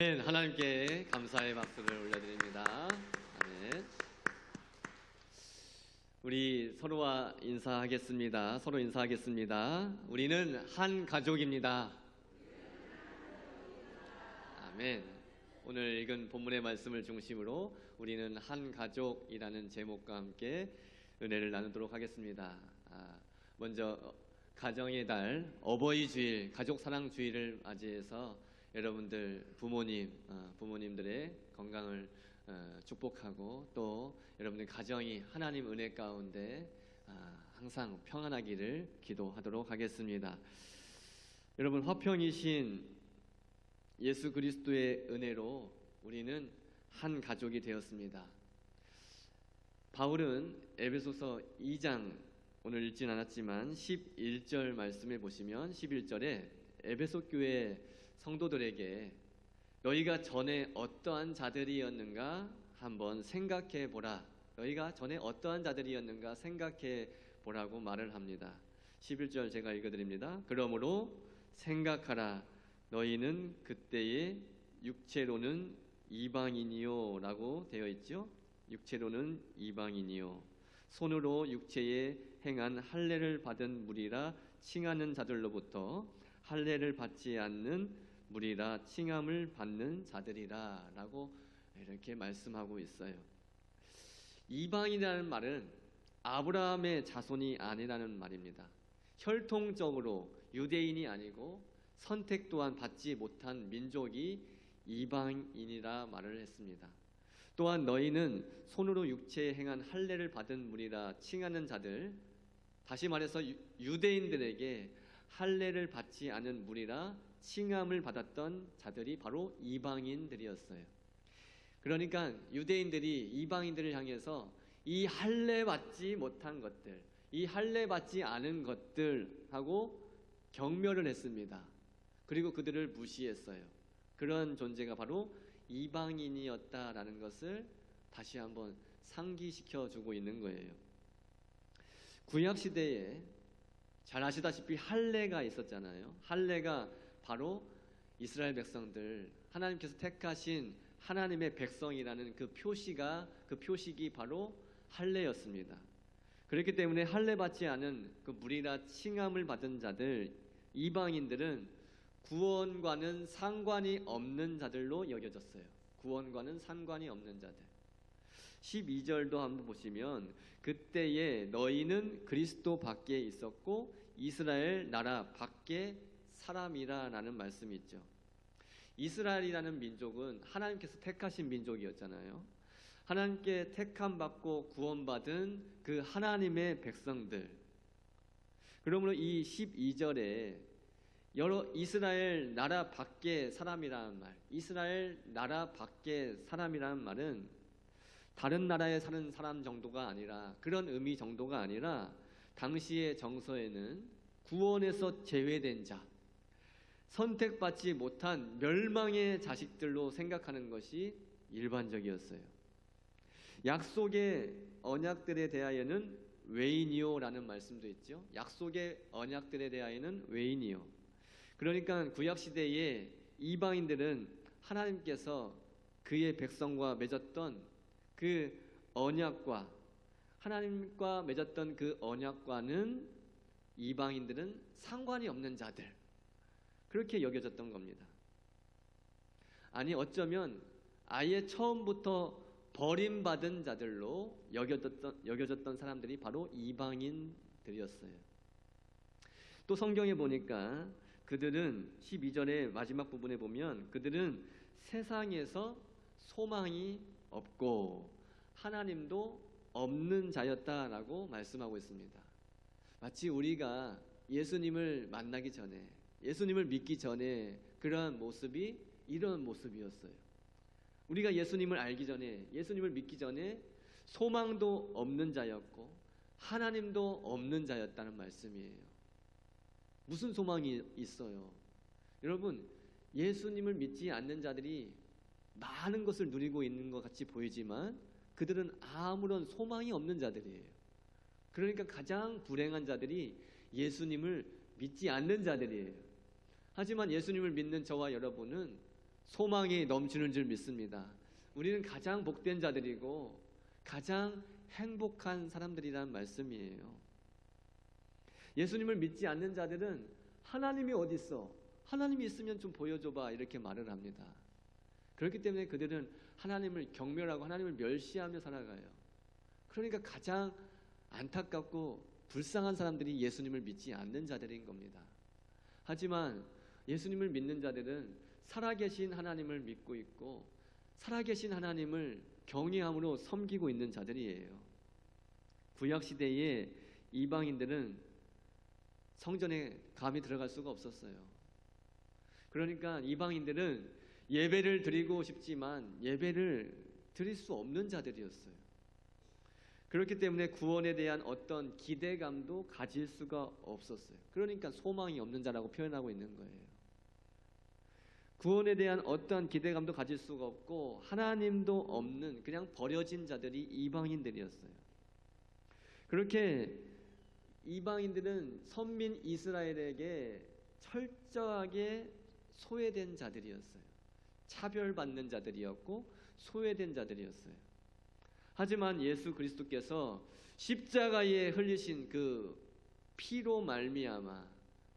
아멘. 하나님께 감사의 박수를 올려드립니다. 아멘. 우리 서로와 인사하겠습니다. 서로 인사하겠습니다. 우리는 한 가족입니다. 아멘. 오늘 읽은 본문의 말씀을 중심으로 우리는 한 가족이라는 제목과 함께 은혜를 나누도록 하겠습니다. 아, 먼저 어, 가정의 달 어버이 주일, 가족 사랑 주일을 맞이해서 여러분들 부모님, 어, 부모님들의 건강을 어, 축복하고 또 여러분들 가정이 하나님 은혜 가운데 아, 항상 평안하기를 기도하도록 하겠습니다. 여러분 화평이신 예수 그리스도의 은혜로 우리는 한 가족이 되었습니다. 바울은 에베소서 2장 오늘 읽진 않았지만 11절 말씀에 보시면 11절에 에베소 교회 성도들에게 너희가 전에 어떠한 자들이었는가 한번 생각해 보라. 너희가 전에 어떠한 자들이었는가 생각해 보라고 말을 합니다. 11절 제가 읽어 드립니다. 그러므로 생각하라. 너희는 그때의 육체로는 이방인이요라고 되어 있죠. 육체로는 이방인이요. 손으로 육체에 행한 할례를 받은 무리라 칭하는 자들로부터 할례를 받지 않는 무리라 칭함을 받는 자들이라라고 이렇게 말씀하고 있어요. 이방이라는 말은 아브라함의 자손이 아니라는 말입니다. 혈통적으로 유대인이 아니고 선택 또한 받지 못한 민족이 이방인이라 말을 했습니다. 또한 너희는 손으로 육체에 행한 할례를 받은 무리라 칭하는 자들 다시 말해서 유- 유대인들에게 할례를 받지 않은 무리라 칭함을 받았던 자들이 바로 이방인들이었어요. 그러니까 유대인들이 이방인들을 향해서 이 할례 받지 못한 것들, 이 할례 받지 않은 것들하고 경멸을 했습니다. 그리고 그들을 무시했어요. 그런 존재가 바로 이방인이었다라는 것을 다시 한번 상기시켜 주고 있는 거예요. 구약 시대에 잘 아시다시피 할례가 있었잖아요. 할례가 바로 이스라엘 백성들 하나님께서 택하신 하나님의 백성이라는 그 표시가 그 표식이 바로 할례였습니다. 그렇기 때문에 할례 받지 않은 그 무리나 칭함을 받은 자들 이방인들은 구원과는 상관이 없는 자들로 여겨졌어요. 구원과는 상관이 없는 자들. 12절도 한번 보시면 그때에 너희는 그리스도 밖에 있었고 이스라엘 나라 밖에 사람이라라는 말씀이 있죠. 이스라엘이라는 민족은 하나님께서 택하신 민족이었잖아요. 하나님께 택함 받고 구원받은 그 하나님의 백성들. 그러므로 이 12절에 여러 이스라엘 나라 밖의 사람이라는 말, 이스라엘 나라 밖의 사람이라는 말은 다른 나라에 사는 사람 정도가 아니라 그런 의미 정도가 아니라 당시의 정서에는 구원에서 제외된 자, 선택받지 못한 멸망의 자식들로 생각하는 것이 일반적이었어요. 약속의 언약들에 대하여는 외인이요라는 말씀도 있죠. 약속의 언약들에 대하여는 외인이요. 그러니까 구약 시대에 이방인들은 하나님께서 그의 백성과 맺었던 그 언약과 하나님과 맺었던 그 언약과는 이방인들은 상관이 없는 자들 그렇게 여겨졌던 겁니다. 아니 어쩌면 아예 처음부터 버림받은 자들로 여겨졌던, 여겨졌던 사람들이 바로 이방인들이었어요. 또 성경에 보니까 그들은 12절의 마지막 부분에 보면 그들은 세상에서 소망이 없고 하나님도 없는 자였다라고 말씀하고 있습니다. 마치 우리가 예수님을 만나기 전에 예수님을 믿기 전에 그러한 모습이 이런 모습이었어요. 우리가 예수님을 알기 전에 예수님을 믿기 전에 소망도 없는 자였고 하나님도 없는 자였다는 말씀이에요. 무슨 소망이 있어요? 여러분, 예수님을 믿지 않는 자들이 많은 것을 누리고 있는 것 같이 보이지만 그들은 아무런 소망이 없는 자들이에요. 그러니까 가장 불행한 자들이 예수님을 믿지 않는 자들이에요. 하지만 예수님을 믿는 저와 여러분은 소망이 넘치는 줄 믿습니다. 우리는 가장 복된 자들이고 가장 행복한 사람들이라는 말씀이에요. 예수님을 믿지 않는 자들은 하나님이 어디 있어? 하나님이 있으면 좀 보여줘봐 이렇게 말을 합니다. 그렇기 때문에 그들은 하나님을 경멸하고 하나님을 멸시하며 살아가요. 그러니까 가장 안타깝고 불쌍한 사람들이 예수님을 믿지 않는 자들인 겁니다. 하지만 예수님을 믿는 자들은 살아계신 하나님을 믿고 있고 살아계신 하나님을 경외함으로 섬기고 있는 자들이에요. 구약 시대에 이방인들은 성전에 감히 들어갈 수가 없었어요. 그러니까 이방인들은 예배를 드리고 싶지만 예배를 드릴 수 없는 자들이었어요. 그렇기 때문에 구원에 대한 어떤 기대감도 가질 수가 없었어요. 그러니까 소망이 없는 자라고 표현하고 있는 거예요. 구원에 대한 어떤 기대감도 가질 수가 없고 하나님도 없는 그냥 버려진 자들이 이방인들이었어요. 그렇게 이방인들은 선민 이스라엘에게 철저하게 소외된 자들이었어요. 차별받는 자들이었고 소외된 자들이었어요. 하지만 예수 그리스도께서 십자가에 흘리신 그 피로 말미암아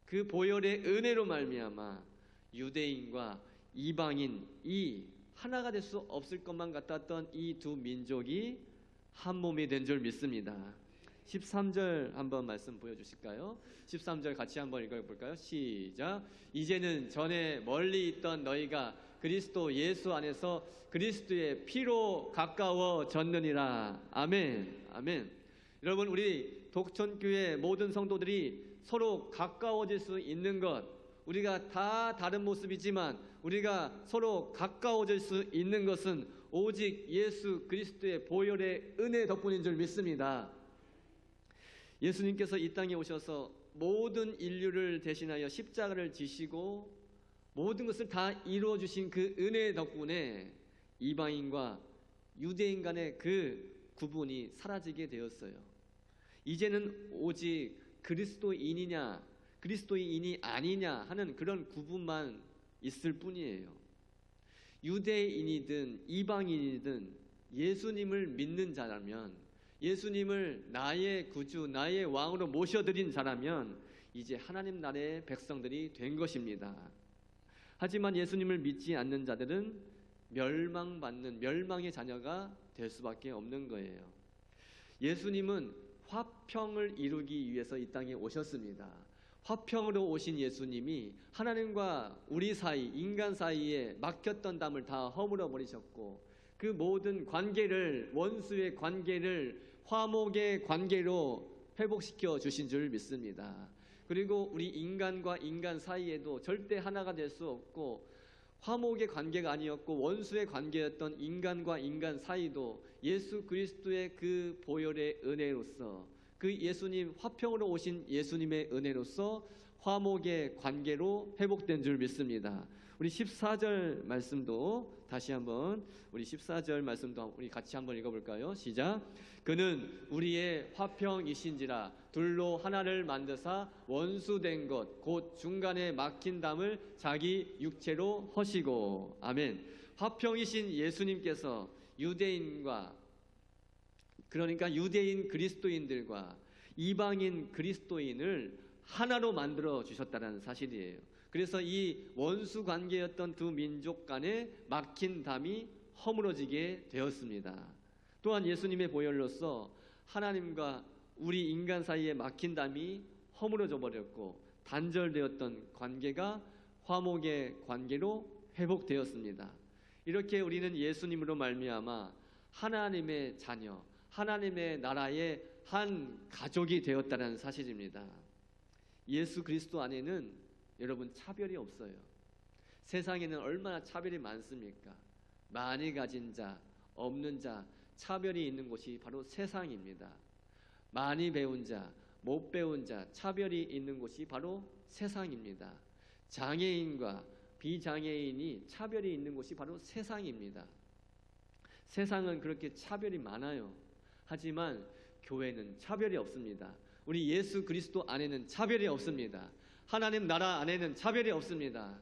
그 보혈의 은혜로 말미암아 유대인과 이방인 이 하나가 될 수 없을 것만 같았던 이 두 민족이 한 몸이 된 줄 믿습니다. 13절 한번 말씀 보여주실까요? 13절 같이 한번 읽어볼까요? 시작. 이제는 전에 멀리 있던 너희가 그리스도 예수 안에서 그리스도의 피로 가까워졌느니라. 아멘. 아멘. 여러분 우리 독천교회 모든 성도들이 서로 가까워질 수 있는 것 우리가 다 다른 모습이지만 우리가 서로 가까워질 수 있는 것은 오직 예수 그리스도의 보혈의 은혜 덕분인 줄 믿습니다. 예수님께서 이 땅에 오셔서 모든 인류를 대신하여 십자가를 지시고 모든 것을 다 이루어 주신 그 은혜 덕분에 이방인과 유대인 간의 그 구분이 사라지게 되었어요. 이제는 오직 그리스도인이냐 그리스도인이 아니냐 하는 그런 구분만 있을 뿐이에요. 유대인이든 이방인이든 예수님을 믿는 자라면 예수님을 나의 구주, 나의 왕으로 모셔드린 자라면 이제 하나님 나라의 백성들이 된 것입니다. 하지만 예수님을 믿지 않는 자들은 멸망받는 멸망의 자녀가 될 수밖에 없는 거예요. 예수님은 화평을 이루기 위해서 이 땅에 오셨습니다. 화평으로 오신 예수님이 하나님과 우리 사이, 인간 사이에 막혔던 담을 다 허물어 버리셨고 그 모든 관계를 원수의 관계를 화목의 관계로 회복시켜 주신 줄 믿습니다. 그리고 우리 인간과 인간 사이에도 절대 하나가 될 수 없고 화목의 관계가 아니었고 원수의 관계였던 인간과 인간 사이도 예수 그리스도의 그 보혈의 은혜로서 그 예수님 화평으로 오신 예수님의 은혜로서 화목의 관계로 회복된 줄 믿습니다. 우리 14절 말씀도 다시 한번 우리 14절 말씀도 우리 같이 한번 읽어볼까요? 시작. 그는 우리의 화평이신지라 둘로 하나를 만드사 원수된 것 곧 중간에 막힌 담을 자기 육체로 허시고 아멘. 화평이신 예수님께서 유대인과 그러니까 유대인 그리스도인들과 이방인 그리스도인을 하나로 만들어 주셨다는 사실이에요. 그래서 이 원수 관계였던 두 민족 간에 막힌 담이 허물어지게 되었습니다. 또한 예수님의 보혈로서 하나님과 우리 인간 사이에 막힌 담이 허물어져 버렸고 단절되었던 관계가 화목의 관계로 회복되었습니다. 이렇게 우리는 예수님으로 말미암아 하나님의 자녀, 하나님의 나라의 한 가족이 되었다는 사실입니다. 예수 그리스도 안에는 여러분 차별이 없어요. 세상에는 얼마나 차별이 많습니까? 많이 가진 자, 없는 자, 차별이 있는 곳이 바로 세상입니다. 많이 배운 자, 못 배운 자, 차별이 있는 곳이 바로 세상입니다. 장애인과 비장애인이 차별이 있는 곳이 바로 세상입니다. 세상은 그렇게 차별이 많아요. 하지만 교회는 차별이 없습니다. 우리 예수 그리스도 안에는 차별이 없습니다. 하나님 나라 안에는 차별이 없습니다.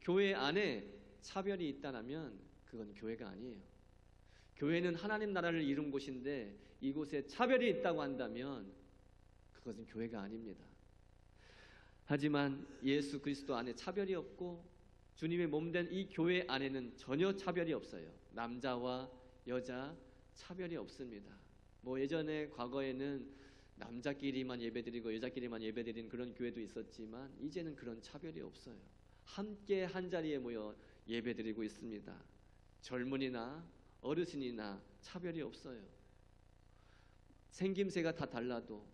교회 안에 차별이 있다면 그건 교회가 아니에요. 교회는 하나님 나라를 이룬 곳인데 이곳에 차별이 있다고 한다면 그것은 교회가 아닙니다. 하지만 예수 그리스도 안에 차별이 없고 주님의 몸된 이 교회 안에는 전혀 차별이 없어요. 남자와 여자 차별이 없습니다. 뭐 예전에 과거에는 남자끼리만 예배드리고 여자끼리만 예배드리는 그런 교회도 있었지만 이제는 그런 차별이 없어요. 함께 한 자리에 모여 예배드리고 있습니다. 젊은이나 어르신이나 차별이 없어요. 생김새가 다 달라도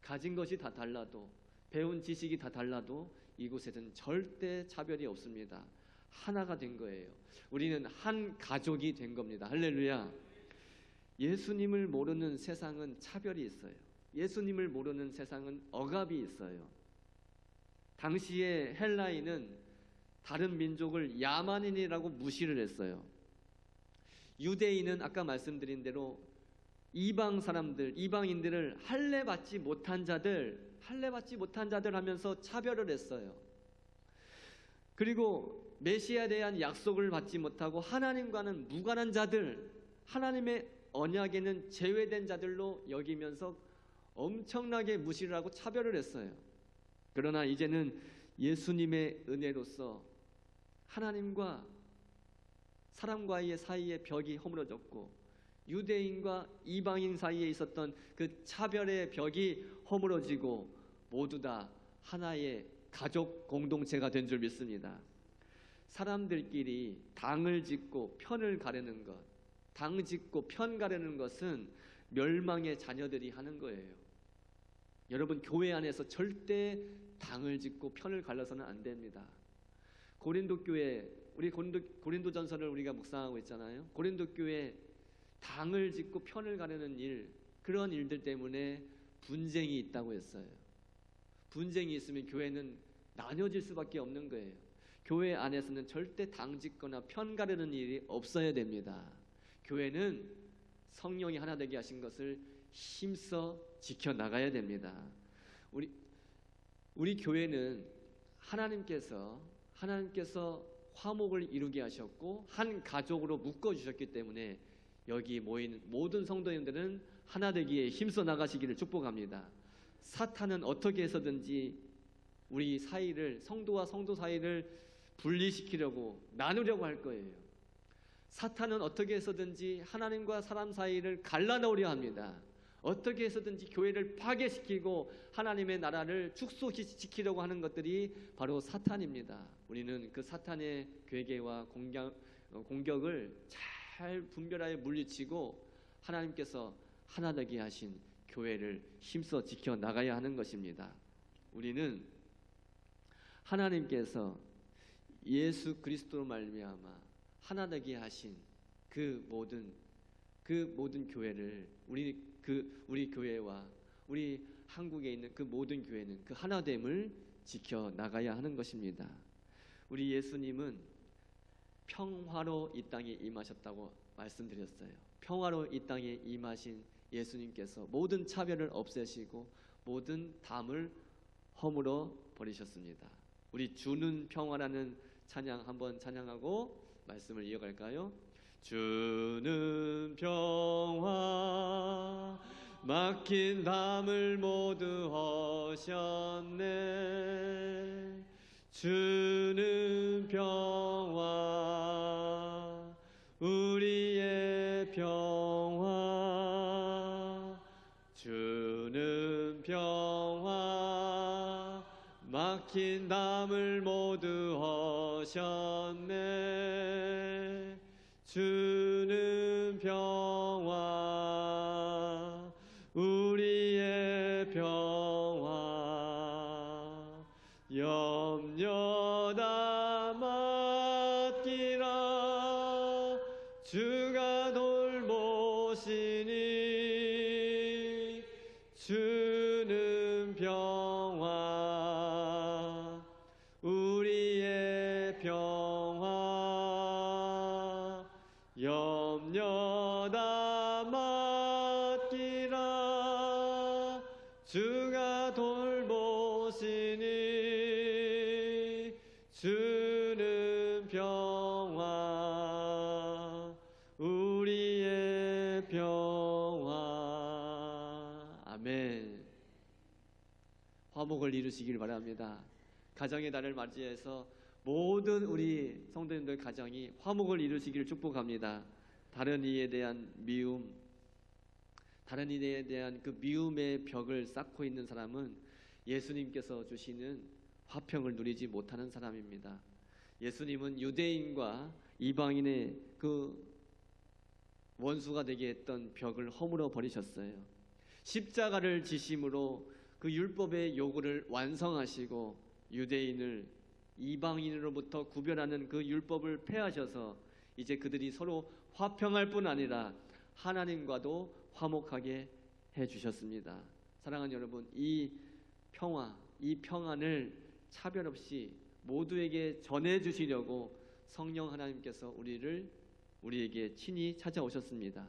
가진 것이 다 달라도 배운 지식이 다 달라도 이곳에는 절대 차별이 없습니다. 하나가 된 거예요. 우리는 한 가족이 된 겁니다. 할렐루야. 예수님을 모르는 세상은 차별이 있어요. 예수님을 모르는 세상은 억압이 있어요. 당시에 헬라인은 다른 민족을 야만인이라고 무시를 했어요. 유대인은 아까 말씀드린 대로 이방 사람들, 이방인들을 할례 받지 못한 자들, 할례 받지 못한 자들 하면서 차별을 했어요. 그리고 메시아에 대한 약속을 받지 못하고 하나님과는 무관한 자들, 하나님의 언약에는 제외된 자들로 여기면서 엄청나게 무시를 하고 차별을 했어요. 그러나 이제는 예수님의 은혜로서 하나님과 사람과의 사이의 벽이 허물어졌고 유대인과 이방인 사이에 있었던 그 차별의 벽이 허물어지고 모두 다 하나의 가족 공동체가 된 줄 믿습니다. 사람들끼리 당을 짓고 편을 가르는 것, 당 짓고 편 가르는 것은 멸망의 자녀들이 하는 거예요. 여러분 교회 안에서 절대 당을 짓고 편을 갈라서는 안 됩니다. 고린도 교회 우리 고린도 고린도 전서를 우리가 묵상하고 있잖아요. 고린도 교회 당을 짓고 편을 가르는 일 그런 일들 때문에 분쟁이 있다고 했어요. 분쟁이 있으면 교회는 나뉘어질 수밖에 없는 거예요. 교회 안에서는 절대 당 짓거나 편 가르는 일이 없어야 됩니다. 교회는 성령이 하나 되게 하신 것을 힘써 지켜 나가야 됩니다. 우리 우리 교회는 하나님께서 하나님께서 화목을 이루게 하셨고 한 가족으로 묶어 주셨기 때문에 여기 모인 모든 성도님들은 하나 되기에 힘써 나가시기를 축복합니다. 사탄은 어떻게 해서든지 우리 사이를 성도와 성도 사이를 분리시키려고 나누려고 할 거예요. 사탄은 어떻게 해서든지 하나님과 사람 사이를 갈라놓으려 합니다. 어떻게 해서든지 교회를 파괴시키고 하나님의 나라를 축소시키려고 하는 것들이 바로 사탄입니다. 우리는 그 사탄의 괴계와 공격, 어, 공격을 잘 분별하여 물리치고 하나님께서 하나 되게 하신 교회를 힘써 지켜 나가야 하는 것입니다. 우리는 하나님께서 예수 그리스도로 말미암아 하나 되게 하신 그 모든 그 모든 교회를 우리 그 우리 교회와 우리 한국에 있는 그 모든 교회는 그 하나됨을 지켜 나가야 하는 것입니다. 우리 예수님은 평화로 이 땅에 임하셨다고 말씀드렸어요. 평화로 이 땅에 임하신 예수님께서 모든 차별을 없애시고 모든 담을 허물어 버리셨습니다. 우리 주는 평화라는 찬양 한번 찬양하고 말씀을 이어갈까요? 주는 평화 막힌 담을 모두 허셨네. 주는 평화 우리의 평화. 주는 평화 막힌 담을 모두 허셨 이루시길 바랍니다. 가정의 달을 맞이해서 모든 우리 성도님들 가정이 화목을 이루시기를 축복합니다. 다른 이에 대한 미움, 다른 이에 대한 그 미움의 벽을 쌓고 있는 사람은 예수님께서 주시는 화평을 누리지 못하는 사람입니다. 예수님은 유대인과 이방인의 그 원수가 되게 했던 벽을 허물어 버리셨어요. 십자가를 지심으로 그 율법의 요구를 완성하시고 유대인을 이방인으로부터 구별하는 그 율법을 폐하셔서 이제 그들이 서로 화평할 뿐 아니라 하나님과도 화목하게 해 주셨습니다. 사랑하는 여러분, 이 평화, 이 평안을 차별 없이 모두에게 전해 주시려고 성령 하나님께서 우리를 우리에게 친히 찾아오셨습니다.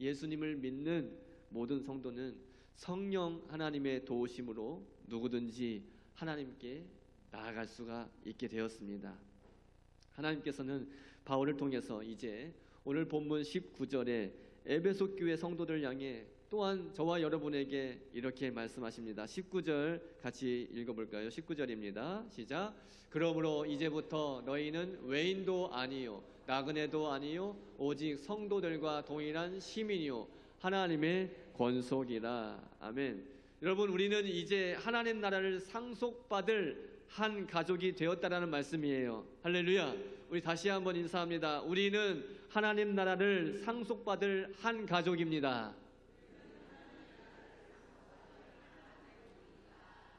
예수님을 믿는 모든 성도는 성령 하나님의 도우심으로 누구든지 하나님께 나아갈 수가 있게 되었습니다. 하나님께서는 바울을 통해서 이제 오늘 본문 19절에 에베소 교회 성도들 향해 또한 저와 여러분에게 이렇게 말씀하십니다. 19절 같이 읽어볼까요? 19절입니다. 시작. 그러므로 이제부터 너희는 외인도 아니요 나그네도 아니요 오직 성도들과 동일한 시민이요 하나님의 권속이라. 아멘. 여러분 우리는 이제 하나님 나라를 상속받을 한 가족이 되었다라는 말씀이에요. 할렐루야. 우리 다시 한번 인사합니다. 우리는 하나님 나라를 상속받을 한 가족입니다.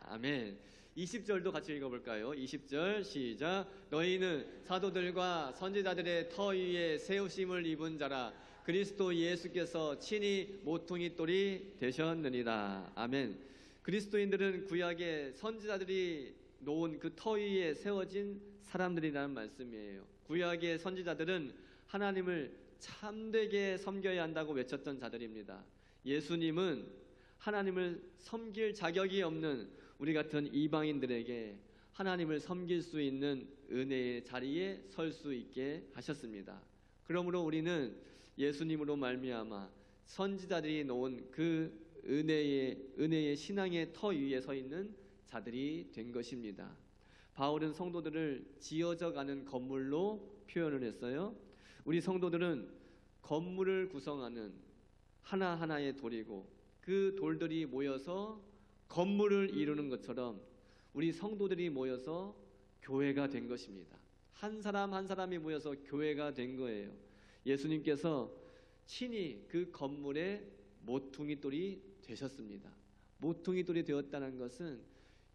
아멘. 20절도 같이 읽어볼까요? 20절 시작. 너희는 사도들과 선지자들의 터 위에 세우심을 입은 자라 그리스도 예수께서 친히 모퉁이 돌이 되셨느니라. 아멘. 그리스도인들은 구약의 선지자들이 놓은 그 터 위에 세워진 사람들이라는 말씀이에요. 구약의 선지자들은 하나님을 참되게 섬겨야 한다고 외쳤던 자들입니다. 예수님은 하나님을 섬길 자격이 없는 우리 같은 이방인들에게 하나님을 섬길 수 있는 은혜의 자리에 설 수 있게 하셨습니다. 그러므로 우리는 예수님으로 말미암아 선지자들이 놓은 그 은혜의 은혜의 신앙의 터 위에 서 있는 자들이 된 것입니다. 바울은 성도들을 지어져 가는 건물로 표현을 했어요. 우리 성도들은 건물을 구성하는 하나하나의 돌이고 그 돌들이 모여서 건물을 이루는 것처럼 우리 성도들이 모여서 교회가 된 것입니다. 한 사람 한 사람이 모여서 교회가 된 거예요. 예수님께서 친히 그 건물의 모퉁이 돌이 되셨습니다. 모퉁이 돌이 되었다는 것은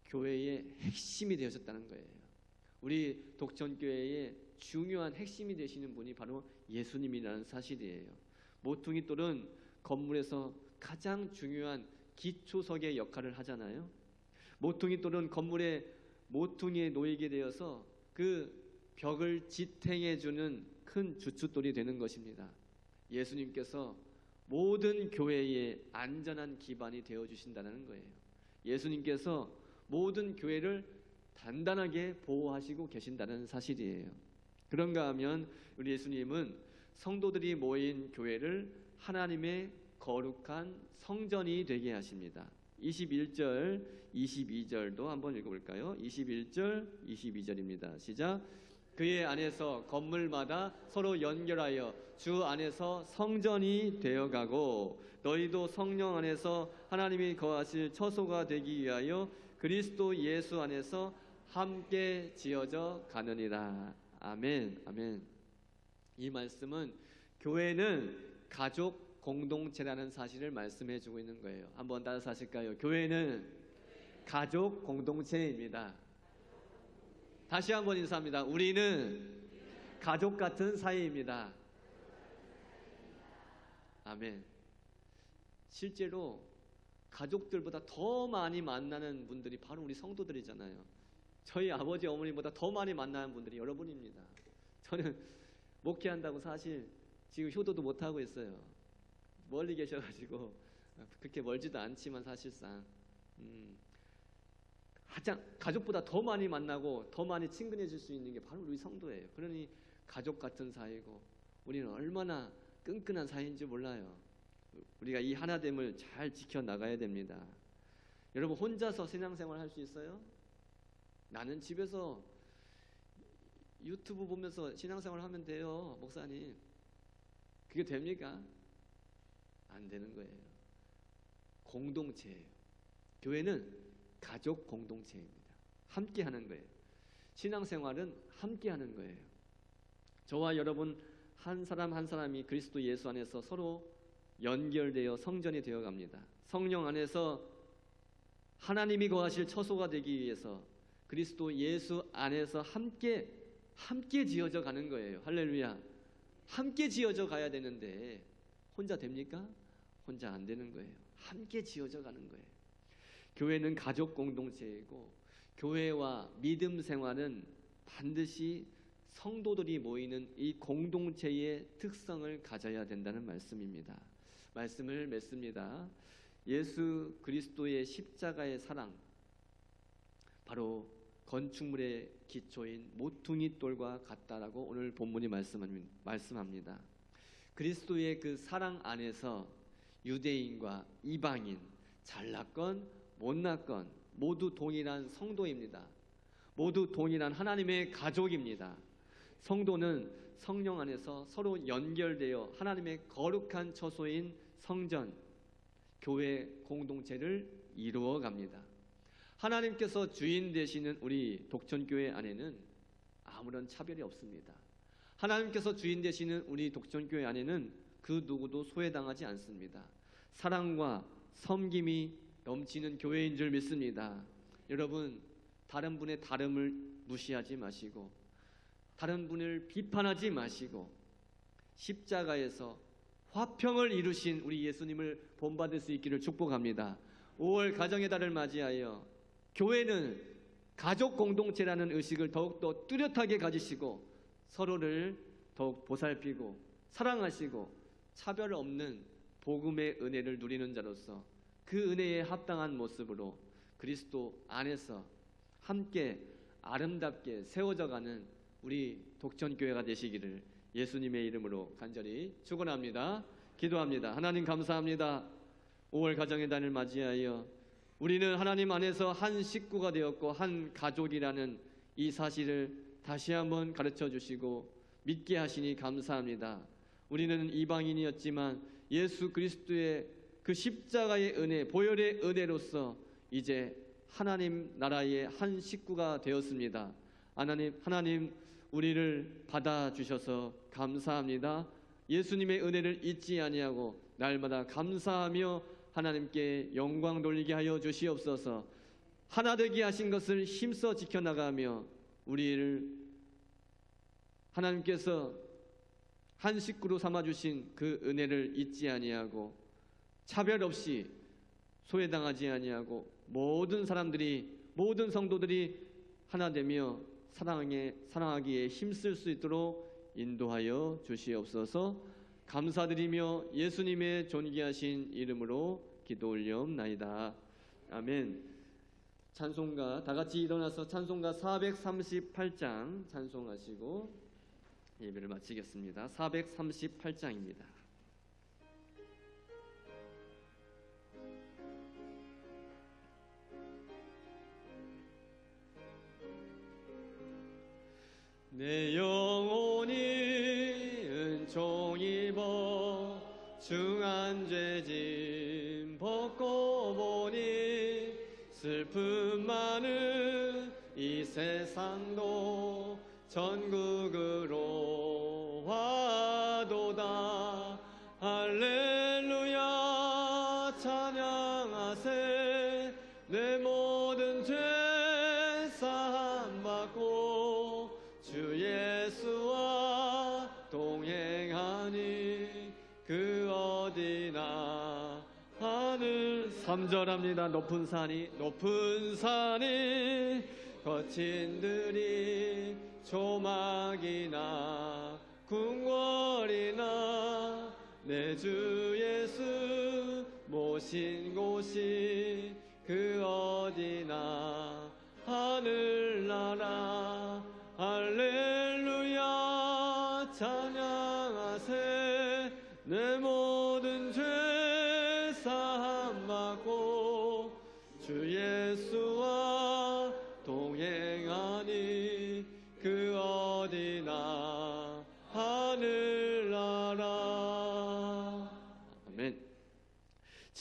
교회의 핵심이 되셨다는 거예요. 우리 독천교회의 중요한 핵심이 되시는 분이 바로 예수님이라는 사실이에요. 모퉁이 돌은 건물에서 가장 중요한 기초석의 역할을 하잖아요. 모퉁이 돌은 건물의 모퉁이에 놓이게 되어서 그 벽을 지탱해 주는 큰 주춧돌이 되는 것입니다. 예수님께서 모든 교회의 안전한 기반이 되어 주신다는 거예요. 예수님께서 모든 교회를 단단하게 보호하시고 계신다는 사실이에요. 그런가 하면 우리 예수님은 성도들이 모인 교회를 하나님의 거룩한 성전이 되게 하십니다. 21절, 22절도 한번 읽어볼까요? 21절, 22절입니다. 시작. 그의 안에서 건물마다 서로 연결하여 주 안에서 성전이 되어가고 너희도 성령 안에서 하나님이 거하실 처소가 되기 위하여 그리스도 예수 안에서 함께 지어져 가느니라. 아멘. 아멘. 이 말씀은 교회는 가족 공동체라는 사실을 말씀해 주고 있는 거예요. 한번 따라서 하실까요? 교회는 가족 공동체입니다. 다시 한번 인사합니다. 우리는 가족 같은 사이입니다. 아멘. 실제로 가족들보다 더 많이 만나는 분들이 바로 우리 성도들이잖아요. 저희 아버지 어머니보다 더 많이 만나는 분들이 여러분입니다. 저는 목회한다고 사실 지금 효도도 못 하고 있어요. 멀리 계셔가지고 그렇게 멀지도 않지만 사실상 음, 가장 가족보다 더 많이 만나고 더 많이 친근해질 수 있는 게 바로 우리 성도예요. 그러니 가족 같은 사이고 우리는 얼마나 끈끈한 사이인지 몰라요. 우리가 이 하나됨을 잘 지켜 나가야 됩니다. 여러분 혼자서 신앙생활 할 수 있어요? 나는 집에서 유튜브 보면서 신앙생활 하면 돼요, 목사님. 그게 됩니까? 안 되는 거예요. 공동체예요. 교회는 가족 공동체입니다. 함께 하는 거예요. 신앙생활은 함께 하는 거예요. 저와 여러분 한 사람 한 사람이 그리스도 예수 안에서 서로 연결되어 성전이 되어 갑니다. 성령 안에서 하나님이 거하실 처소가 되기 위해서 그리스도 예수 안에서 함께 함께 지어져 가는 거예요. 할렐루야. 함께 지어져 가야 되는데 혼자 됩니까? 혼자 안 되는 거예요. 함께 지어져 가는 거예요. 교회는 가족 공동체이고 교회와 믿음 생활은 반드시 성도들이 모이는 이 공동체의 특성을 가져야 된다는 말씀입니다. 말씀을 맺습니다. 예수 그리스도의 십자가의 사랑 바로 건축물의 기초인 모퉁이 돌과 같다라고 오늘 본문이 말씀합니다. 그리스도의 그 사랑 안에서 유대인과 이방인, 잘났건 못났건 모두 동일한 성도입니다. 모두 동일한 하나님의 가족입니다. 성도는 성령 안에서 서로 연결되어 하나님의 거룩한 처소인 성전, 교회 공동체를 이루어 갑니다. 하나님께서 주인 되시는 우리 독천교회 안에는 아무런 차별이 없습니다. 하나님께서 주인 되시는 우리 독천교회 안에는 그 누구도 소외당하지 않습니다. 사랑과 섬김이 넘치는 교회인 줄 믿습니다. 여러분, 다른 분의 다름을 무시하지 마시고, 다른 분을 비판하지 마시고, 십자가에서 화평을 이루신 우리 예수님을 본받을 수 있기를 축복합니다. 5월 가정의 달을 맞이하여 교회는 가족 공동체라는 의식을 더욱더 뚜렷하게 가지시고 서로를 더욱 보살피고 사랑하시고 차별 없는 복음의 은혜를 누리는 자로서 그 은혜에 합당한 모습으로 그리스도 안에서 함께 아름답게 세워져가는 우리 독천교회가 되시기를 예수님의 이름으로 간절히 축원합니다. 기도합니다. 하나님 감사합니다. 5월 가정의 달을 맞이하여 우리는 하나님 안에서 한 식구가 되었고 한 가족이라는 이 사실을 다시 한번 가르쳐 주시고 믿게 하시니 감사합니다. 우리는 이방인이었지만 예수 그리스도의 그 십자가의 은혜, 보혈의 은혜로서 이제 하나님 나라의 한 식구가 되었습니다. 하나님, 하나님 우리를 받아 주셔서 감사합니다. 예수님의 은혜를 잊지 아니하고 날마다 감사하며 하나님께 영광 돌리게 하여 주시옵소서. 하나 되게 하신 것을 힘써 지켜나가며 우리를 하나님께서 한 식구로 삼아 주신 그 은혜를 잊지 아니하고 차별 없이 소외당하지 아니하고 모든 사람들이 모든 성도들이 하나 되며 사랑에 사랑하기에 힘쓸 수 있도록 인도하여 주시옵소서. 감사드리며 예수님의 존귀하신 이름으로 기도 올려옵나이다. 아멘. 찬송가 다 같이 일어나서 찬송가 438장 찬송하시고 예배를 마치겠습니다. 438장입니다. 내 영혼이 은총 입어 중한 죄짐 벗고 보니 슬픔 많은 이 세상도 전국으로 와도다. 할렐루야. 찬양하세. 내 모든 죄 하늘 삼절합니다. 높은 산이 높은 산이 거친 들이 조막이나 궁궐이나 내 주 예수 모신 곳이 그 어디나 하늘나라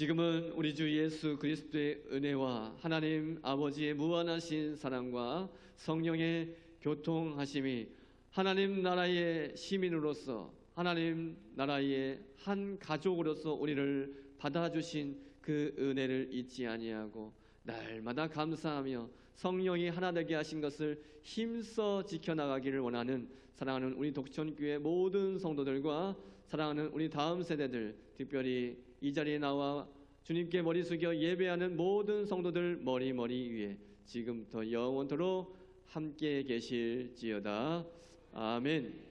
지금은 우리 주 예수 그리스도의 은혜와 하나님 아버지의 무한하신 사랑과 성령의 교통하심이 하나님 나라의 시민으로서 하나님 나라의 한 가족으로서 우리를 받아주신 그 은혜를 잊지 아니하고 날마다 감사하며 성령이 하나 되게 하신 것을 힘써 지켜나가기를 원하는 사랑하는 우리 독천교회 모든 성도들과 사랑하는 우리 다음 세대들 특별히 이 자리에 나와 주님께 머리 숙여 예배하는 모든 성도들 머리 머리 위에 지금부터 영원토록 함께 계실지어다 아멘.